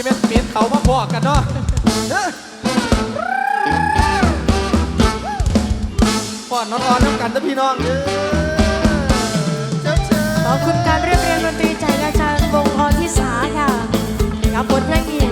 จะเป็นเปลี่ยนเขามาพอกันเนาะเอ้อป้อนนอนๆน้ำกันนะพี่น้องเด้อเจ้าเจ้าขอบคุณการเรียบเรียงดนตรีจากอาจารย์วงพรทิสาค่ะกับบทเพลงนี้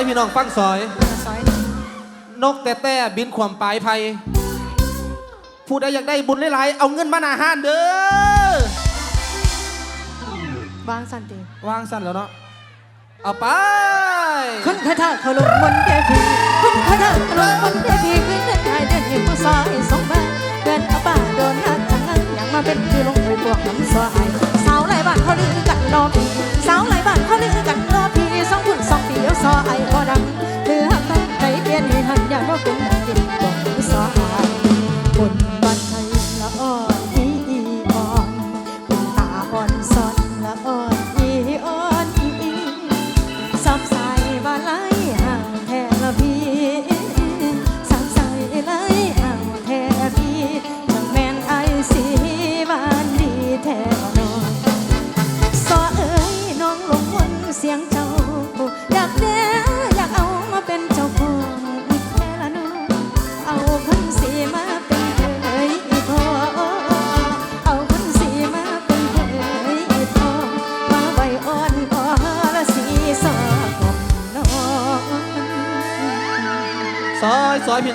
อยซอยพี่น้องฟังซอย ซอยนกแต่แต่บินความปลายไพผู้ใดอยากได้บุญหลายๆเอาเงินมาหนาห้านเด้อวางสันติวางสั้นแล้วเนาะเอาไปคุณคาถาเขาลงบนเดพีคุณคาถาเขาลงบนเดพีขึ้นเดินไทยเดินเห็นผู้ซอยสองบ้านเดินอาป่าโดนหักทางนั้นอยากมาเป็นคือลงไปบวกน้ำซอยสาวหลายบ้านเขาลือกันรอพีสาวหลายบ้านเขาลือกันรอพี สองคุณสองปีเดียวซอยพอดังเหลือกันใจเปลี่ยนให้หันอยากว่าเป็นดินบวก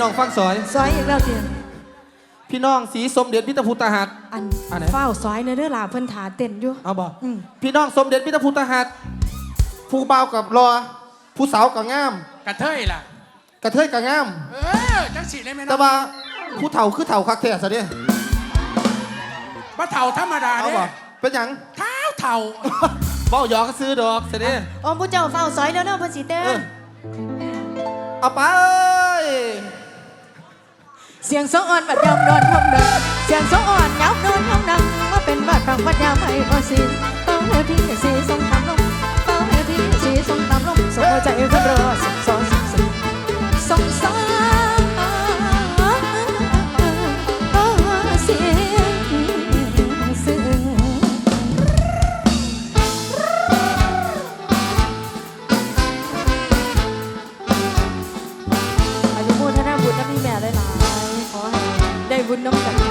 น้องฟังซอย ซอยอีกแล้วเดียวพี่น้องสีสมเด็จพิตรพุทธหักอันอันไหน เฝ้าซอยในเรื่องลาเพิ่นถาเต้นอยู่ เอาบอกอืม พี่น้องสมเด็จพิตรพุทธหักผู้เบาวกับรอ ผู้สาวกับงาม กระเทยล่ะ กระเทยกับงาม เออ จังสีได้ไหมแต่เนาะว่าผู้เฒ่าคือเฒ่าคักแท้ซะเด้บ้าเท่าธรรมดาเอาเด้บอกเป็นหยัง เท้าเท่าเบ้าหยอกก็ซื้อดอกซะเด้อมผู้เจ้าเฝ้าซอยแล้วเนาะเพิ่นสิเต้เออนเอาไปเเสียงสะอ่อนบัดยามนอนห้องดังเสียงสะอ่อนยามนอนห้องนังมาเป็นบาดฟังบัดยามไม่พอสิเป้าเมื่อที่สีทรงตามลมเป้าเมื่อที่สีทรงตามลมสมใจคนรอสองสองสองสี่สอง con nombre.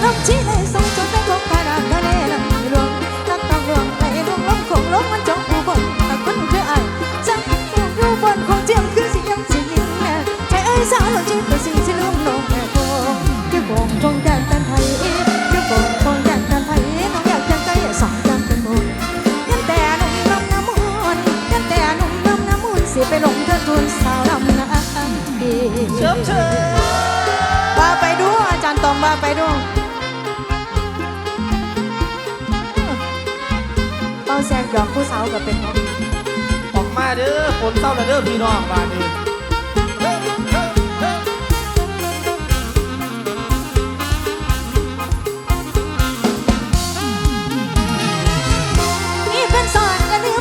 能记。 นเศร้าแล้วเด้อพี่น้องบานนี้เอนสอนอยาลื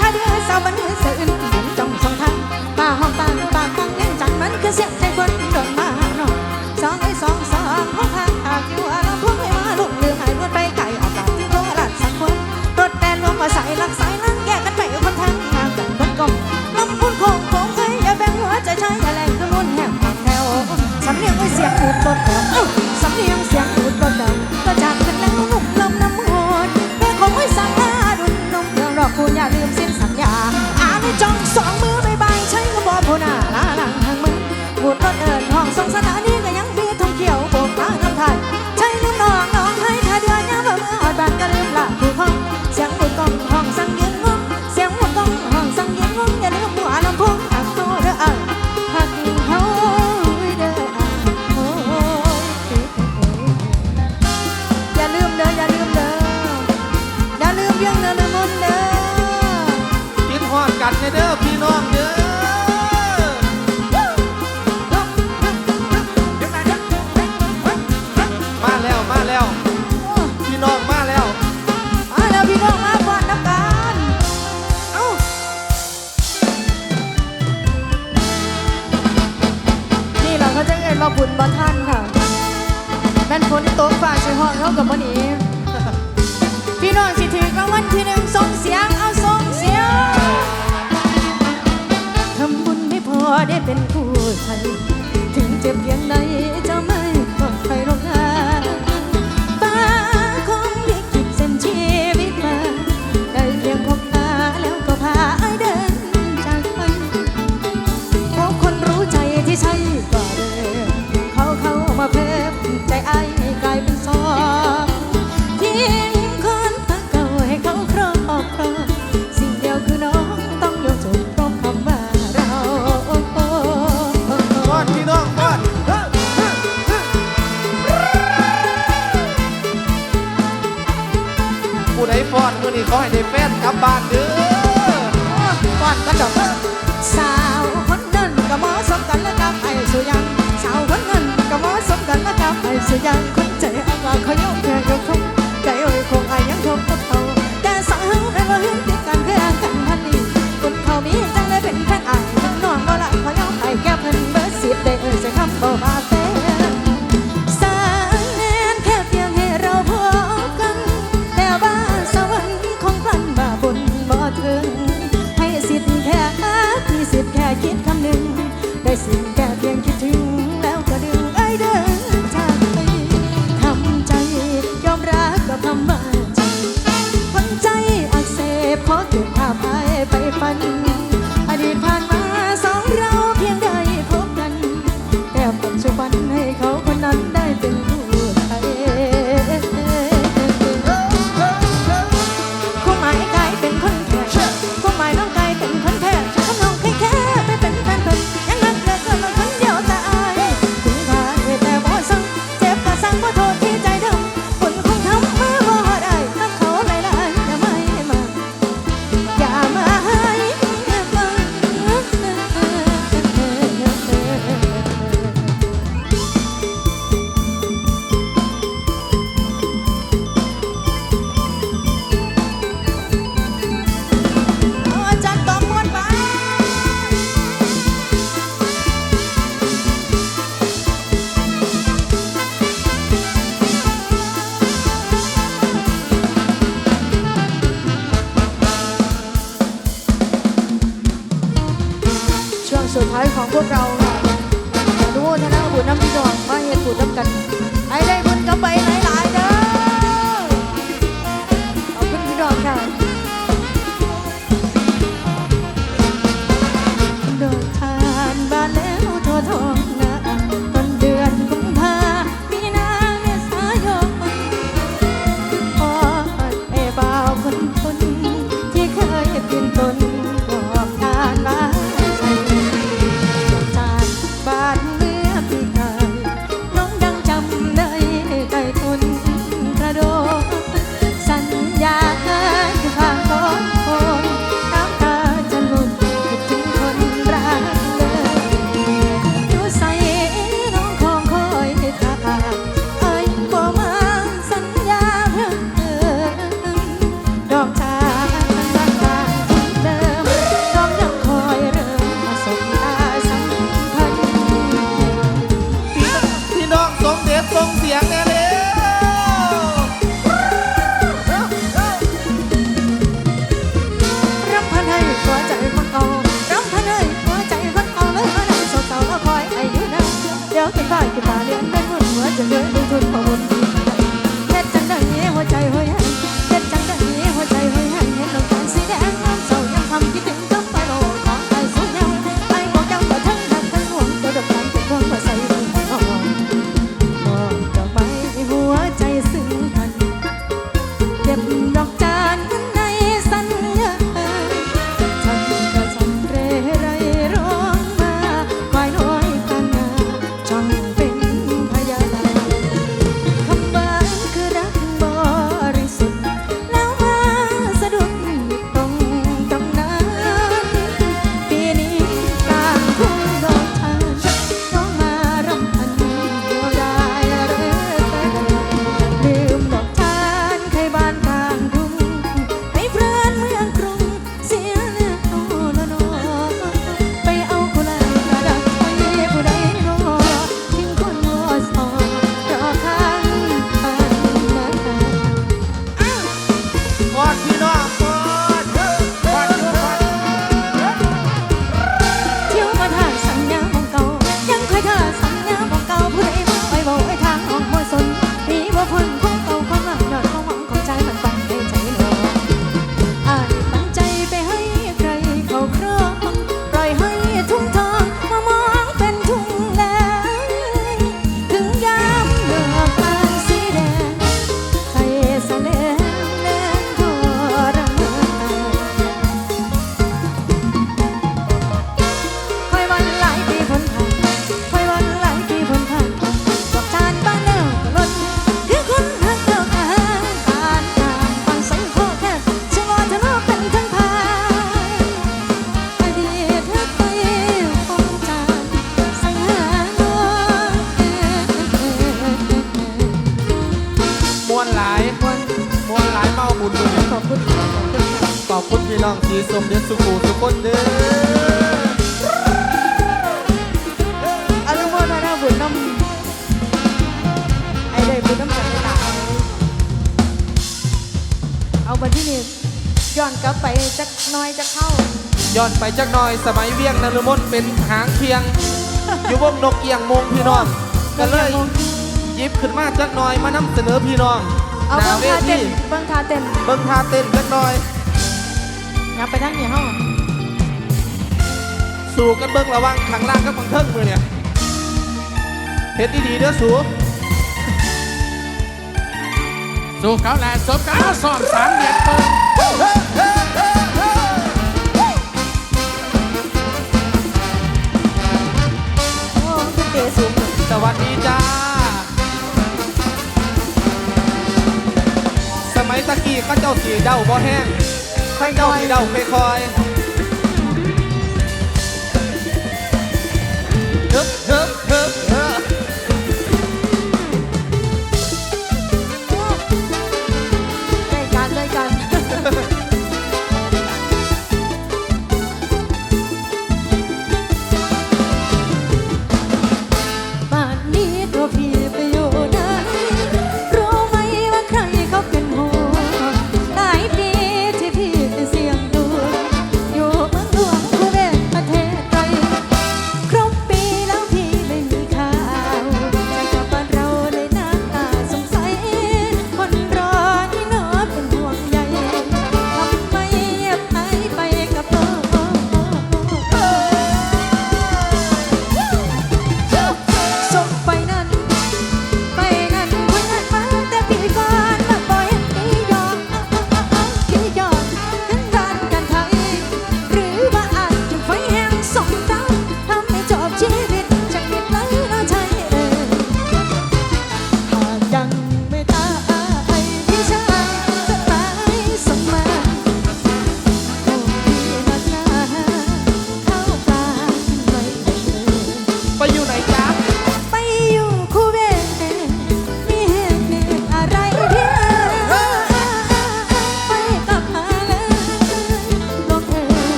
ท่าเดือสาวบันเดืเสื่ออื่นเดืจ้งสองทางป่าหองปากฟังเนื่งจังมันคือเสียง yang สีสมเด็จสุขุสุคนเด้ออนุโมทนาบุญน้ำไอเด็กบุญน้ำจันทร์ตาเอามาที่นี่ย้อนกลับไปจักน้อยจักเข้า ย้อนไปจักหน้อยสมัยเวียงนรมนเป็นหางเคียง อยู่วงนกเอียงมงพี่น้องก็เลยยิบขึ้นมาจักหน้อยมานำเสนอพี่น้องเอาหนาเวเบิ่งท่าเต้นเบิ้งท่าเต้นจักหน้อย ยับไปทั้งเนี่ยเฮาสู่กันเบิ้งระวังขังล่างก็บังเทิงมือเนี่ยเฮ็ดดีเด้อสู่สู่เขาแหละสบกันซ้อบสามเหรียญเตอ้คืสสวัสดีจ้า สมัยตะกี้ก็เจ้าสีเด้าบ่แห้ง ให้เจ้าที่เดาไม่คอย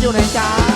又能虾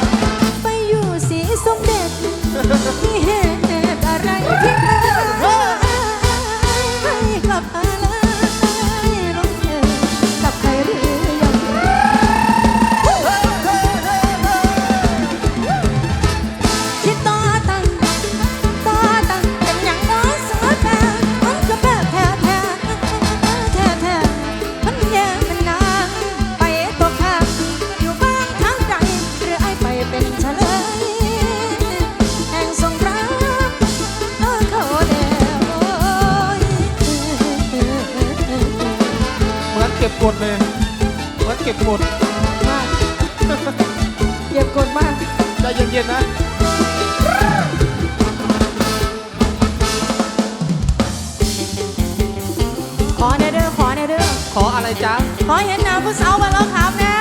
ขออะไรจ๊ะ ขอเห็นหน้าผู้สาวมาแล้วครับนะ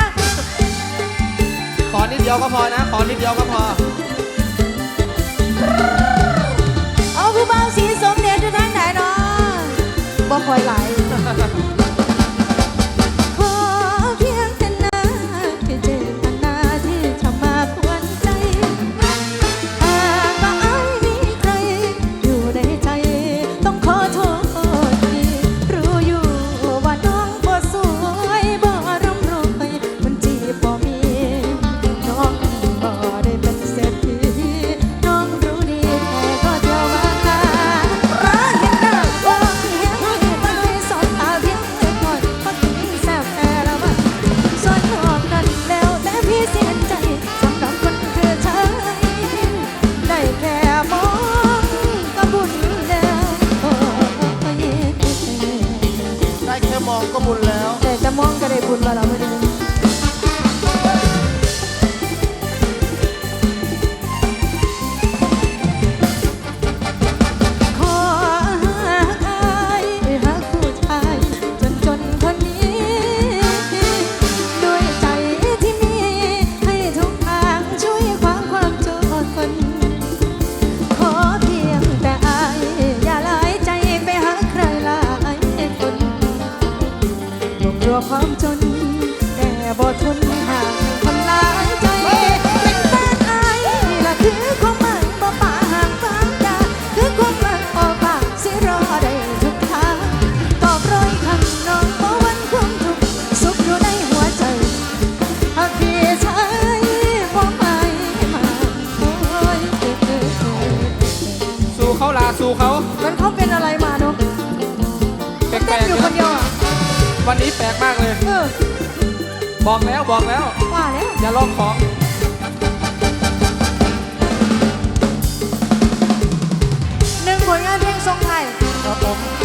ขอนิดเดียวก็พอนะ ขอนิดเดียวก็พอ เอาผู้เบาสีสมเด็จอยู่ทางไหนเนาะบ่คอยไหล ออบอกแล้วบอกแล้ว ว่าแล้วอย่าลองของหนึ่งผลงานเพลงทรงไทย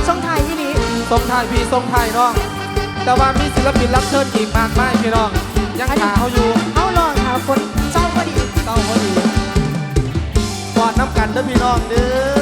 ทรงไทยที่นี้ทรงไทยพี่ทรงไทยน้อง แต่ว่ามีศิลปินรับเชิญอีกมากมายพี่น้อง ยังหาเขาอยู่เขาลองหาคนเศร้าก็ดีเศร้าก็ดีกอดน้ำกันเด้อพี่น้องเด้อ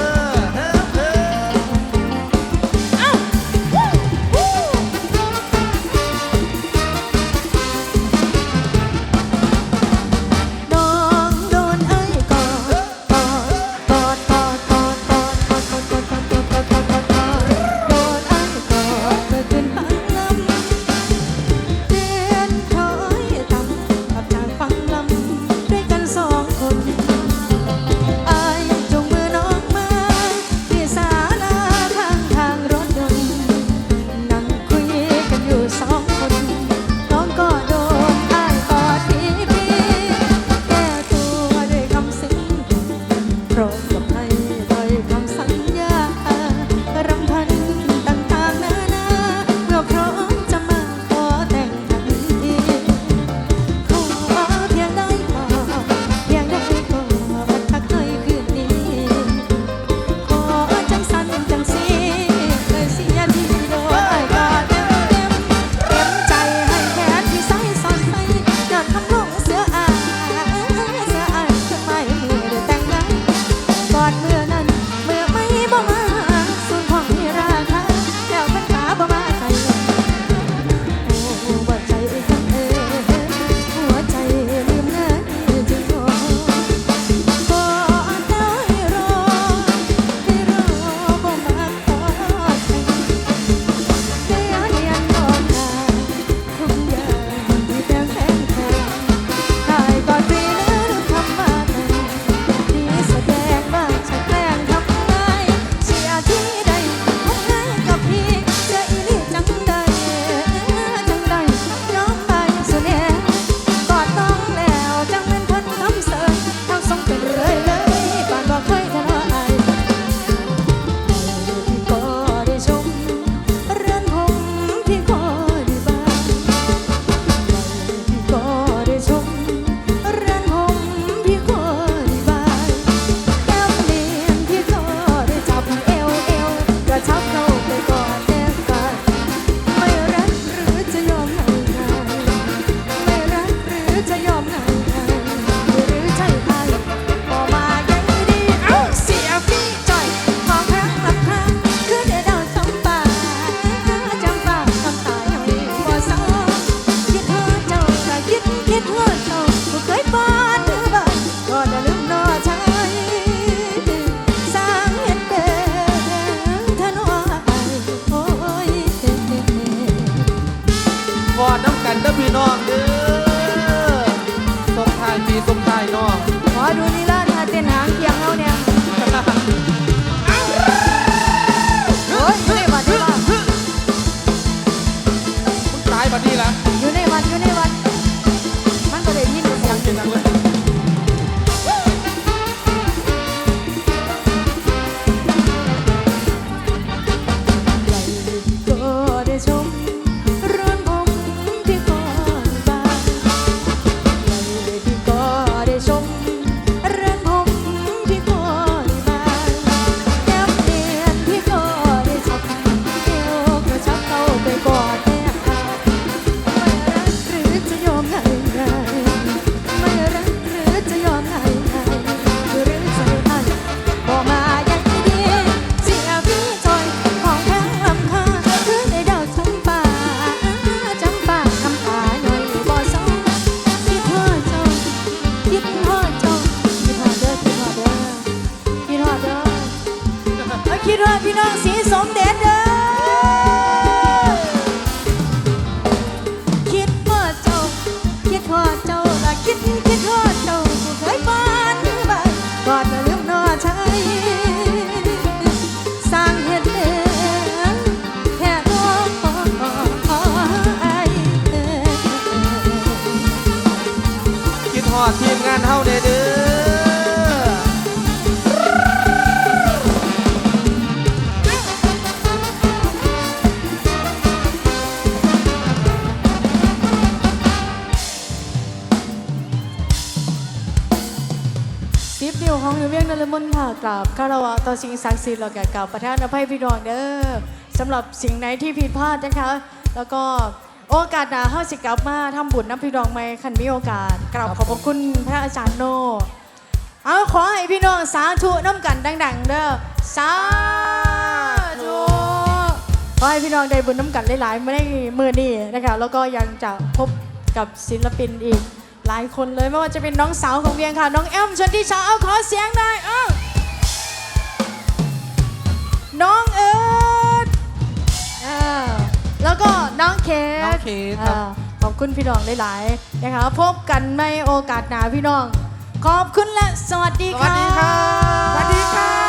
ปีส่งท้ายน้องขอดูลีลาท่าเต้นหางเคียงเขาเนี่ย สิบนิ้วของอยู่เวียงนรมนค่ะกราบคารวะต่อสิ่งศักดิ์สิทธิ์แล้วก็กราบประทานอภัยพี่น้องเด้อสำหรับสิ่งไหนที่ผิดพลาดนะคะ แล้วก็โอกาสหน้าเฮาสิกลับมาทำบุญน้ำพี่น้องใหม่คันมีโอกาสกราบขอบพระคุณพระอาจารย์โน เอาขอให้พี่น้องสาธุน้ำกันดัง ๆ เด้อสาธุขอให้พี่น้องได้บุญน้ำกันหลายๆไม่ได้มือนี้นะคะแล้วก็ยังจะพบกับศิลปินอีก หลายคนเลยไม่ว่าจะเป็นน้องสาวของเวียงค่ะ น้องแอมชนทิชาเอาขอเสียงหน่อยเอ้าน้องเอิร์ดอ่าแล้วก็น้องเคสน้องเคสครับ อ่าขอบคุณพี่น้องหลายๆนะคะพบกันในโอกาสหน้าพี่น้อง ขอบคุณและสวัสดีสค่ะ วัสดีครับ สวัสดีค่ะ